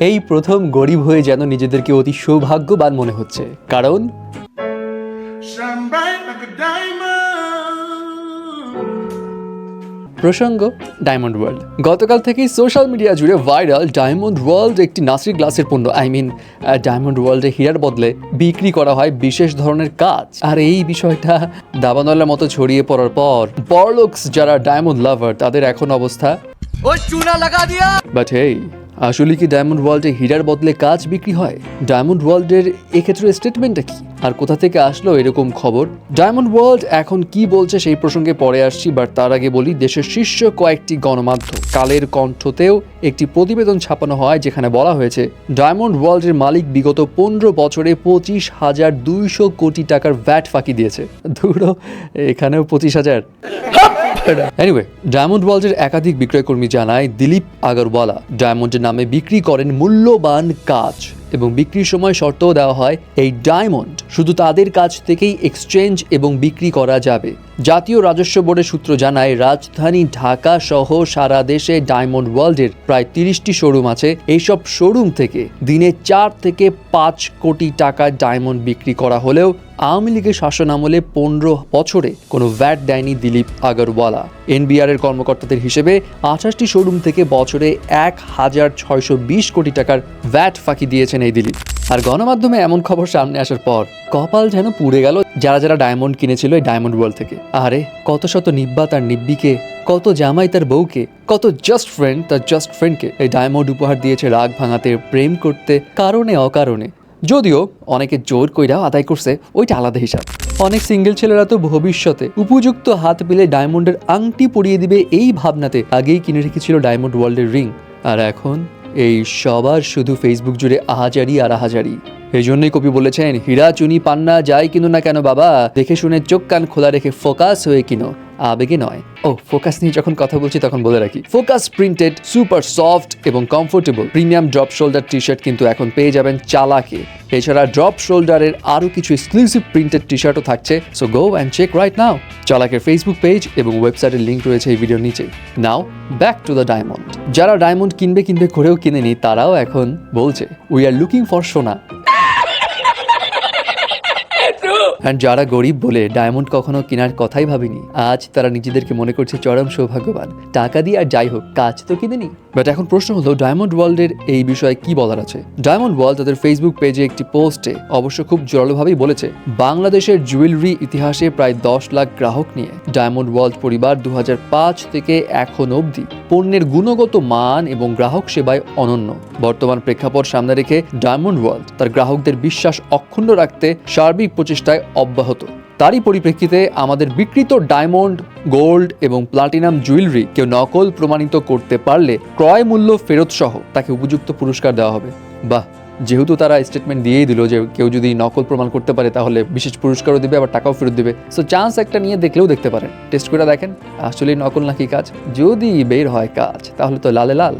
এই প্রথম গরিব হয়ে যেন নিজেদেরকে অতি সৌভাগ্যবান মনে হচ্ছে। কারণ. প্রসঙ্গ ডায়মন্ড ওয়ার্ল্ড গতকাল থেকেই সোশ্যাল মিডিয়া জুড়ে ভাইরাল ডায়মন্ড ওয়ার্ল্ড একটি নাসির গ্লাসের পণ্য। আই মিন ডায়মন্ড ওয়ার্ল্ডে হীরার বদলে বিক্রি করা হয় বিশেষ ধরনের কাজ। আর এই বিষয়টা দাবানলের মতো ছড়িয়ে পড়ার পর বড়লোকস যারা ডায়মন্ড লাভার তাদের এখন অবস্থা বাট হেই আসলে কি ডায়মন্ড ওয়ার্ল্ডে হীরার বদলে কাজ বিক্রি হয়? ডায়মন্ড ওয়ার্ল্ডের এক্ষেত্রে স্টেটমেন্টটা কি? আর কোথা থেকে আসলো এরকম খবর? ডায়মন্ড ওয়ার্ল্ড এখন কি বলছে সেই প্রসঙ্গে পরে আসছি বাট তার আগে বলি দেশের শীর্ষ কয়েকটি গণমাধ্যম কালের কণ্ঠতেও একটি প্রতিবেদন ছাপানো হয় যেখানে বলা হয়েছে ডায়মন্ড ওয়ার্ল্ডের মালিক বিগত পনেরো বছরে পঁচিশ হাজার দুইশো কোটি টাকার ভ্যাট ফাঁকি দিয়েছে। ধুরো এখানেও পঁচিশ হাজার। এনিওয়ে ডায়মন্ড ওয়ার্ল্ডের একাধিক বিক্রয়কর্মী জানায় দিলীপ আগরওয়ালা ডায়মন্ডের নামে বিক্রি করেন মূল্যবান কাজ এবং বিক্রির সময় শর্তও দেওয়া হয় এই ডায়মন্ড শুধু তাদের কাছ থেকেই এক্সচেঞ্জ এবং বিক্রি করা যাবে। জাতীয় রাজস্ব বোর্ডের সূত্র জানায়, রাজধানী ঢাকা সহ সারা দেশে ডায়মন্ড ওয়ার্ল্ডের প্রায় তিরিশটি শোরুম আছে। এইসব শোরুম থেকে দিনে চার থেকে পাঁচ কোটি টাকার ডায়মন্ড বিক্রি করা হলেও আওয়ামী লীগের শাসন আমলে পনেরো বছরে কোনো ভ্যাট দেয়নি দিলীপ আগরওয়ালা। এনবিআর এর কর্মকর্তাদের হিসেবে আঠাশটি শোরুম থেকে বছরে এক হাজার ছয়শো বিশ কোটি টাকার ভ্যাট ফাঁকি দিয়েছেন এই দিলীপ। আর গণমাধ্যমে এমন খবর সামনে আসার পর কপাল যেন পুড়ে গেল যারা যারা ডায়মন্ড কিনেছিল এই ডায়মন্ড ওয়ার্ল্ড থেকে। আরে, কত শত নিব্বা তার নিব্বিকে, কত জামাই তার বউকে, কত জাস্ট ফ্রেন্ড তার জাস্ট ফ্রেন্ডকে এই ডায়মন্ড উপহার দিয়েছে রাগ ভাঙাতে, প্রেম করতে, কারণে অকারণে। যদিও অনেকে জোর কইরা আদায় করছে ওইটা আলাদা হিসাব। অনেক সিঙ্গেল ছেলেরা তো ভবিষ্যতে উপযুক্ত হাত পেলে ডায়মন্ডের আংটি পরিয়ে দিবে এই ভাবনাতে আগেই কিনে রেখেছিল ডায়মন্ড ওয়ার্ল্ডের রিং। আর এখন এই সবার শুধু ফেসবুক জুড়ে আহাজারি আর আহাজারি। এই জন্যই কবি বলেছেন হীরা চুনি পান্না যাই কিনো না কেন বাবা? দেখে শুনে চোখ কান খোলা রেখে ফোকাস হয়ে কিনো। আবেগে নয়। ও, ফোকাস নিয়ে যখন কথা বলছি তখন বলে রাখি। ফোকাস প্রিন্টেড, সুপার সফট এবং comfortable premium drop shoulder T shirt কিন্তু এখন পেয়ে যাবেন চালাকে। এছাড়া ড্রপ শোল্ডারের আরও কিছু এক্সক্লুসিভ প্রিন্টেড টি শার্টও থাকছে so go and check right now চালাকের Facebook page এবং ওয়েবসাইটের লিঙ্ক রয়েছে এই ভিডিওর নিচে। Now back to the diamond যারা ডায়মন্ড কিনবে কিনবে করেও কিনেনি, তারাও এখন বলছে উই আর লুকিং ফর সোনা আর যারা গরিব বলে ডায়মন্ড কখনো কেনার কথাই ভাবেনি, আজ তারা নিজেদেরকে মনে করছে চরম সৌভাগ্যবান। টাকা দিয়ে আর যাই হোক, কাজ তো কিনেনি বাট এখন প্রশ্ন হলো ডায়মন্ড ওয়ার্ল্ডের এই বিষয়ে কি বলার আছে? ডায়মন্ড ওয়ার্ল্ড তাদের ফেসবুক পেজে একটি পোস্টে অবশ্য খুব জোরালোভাবেই বলেছে, বাংলাদেশের জুয়েলারি ইতিহাসে প্রায় দশ লাখ গ্রাহক নিয়ে ডায়মন্ড ওয়ার্ল্ড পরিবার দু হাজার পাঁচ থেকে এখন অবধি পণ্যের গুণগত মান এবং গ্রাহক সেবায় অনন্য। বর্তমান প্রেক্ষাপট সামনে রেখে ডায়মন্ড ওয়ার্ল্ড তার গ্রাহকদের বিশ্বাস অক্ষুণ্ণ রাখতে সার্বিক প্রচেষ্টায় অব্যাহত। তারই পরিপ্রেক্ষিতে আমাদের বিকৃত ডায়মন্ড, গোল্ড এবং প্লাটিনাম জুয়েলারি কেউ নকল প্রমাণিত করতে পারলে ক্রয় মূল্য ফেরত সহ তাকে উপযুক্ত পুরস্কার দেওয়া হবে। বাহ, যেহেতু তারা স্টেটমেন্ট দিয়েই দিল যে কেউ যদি নকল প্রমাণ করতে পারে তাহলে বিশেষ পুরস্কারও দিবে, আবার টাকাও ফেরত দিবে। সো চান্স একটা নিয়ে দেখলেও দেখতে পারেন। টেস্ট করে দেখেন আসলে নকল নাকি কাজ? যদি বের হয় কাজ, তাহলে তো লালে লাল।